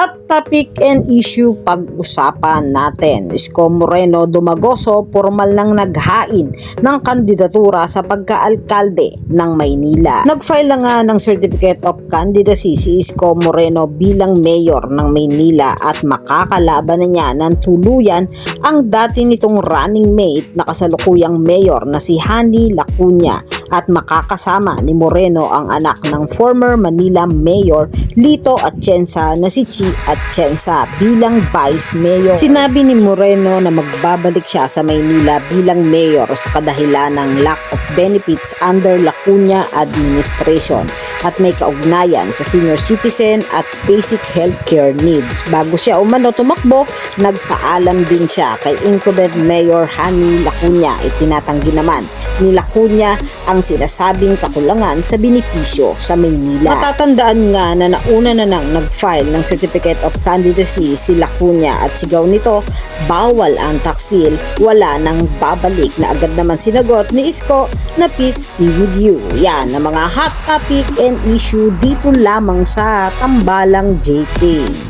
Hot topic and issue pag-usapan natin. Isko Moreno Dumagoso formal nang naghain ng kandidatura sa pagkaalkalde ng Maynila. Nag-file na nga ng Certificate of Candidacy si Isko Moreno bilang mayor ng Maynila at makakalaban na niya ng tuluyan ang dati nitong running mate na kasalukuyang mayor na si Hani Lacuna at makakasama ni Moreno ang anak ng former Manila Mayor Lito Atienza na si Chi Atienza bilang Vice Mayor. Sinabi ni Moreno na magbabalik siya sa Maynila bilang mayor sa kadahilan ng lack of benefits under Lacuna administration at may kaugnayan sa senior citizen at basic healthcare needs. Bago siya umano tumakbo, nagpaalam din siya kay incumbent Mayor Hani Lacuna. Itinatanggi naman ni Lacuna ang sinasabing kakulangan sa benepisyo sa Maynila. Matatandaan nga na nauna na nang nag-file ng Certificate of Candidacy si Lacuna at sigaw nito, bawal ang taksil, wala nang babalik na agad naman sinagot ni Isko na peace be with you. Yan ang mga hot topic and issue dito lamang sa Tambalang JK.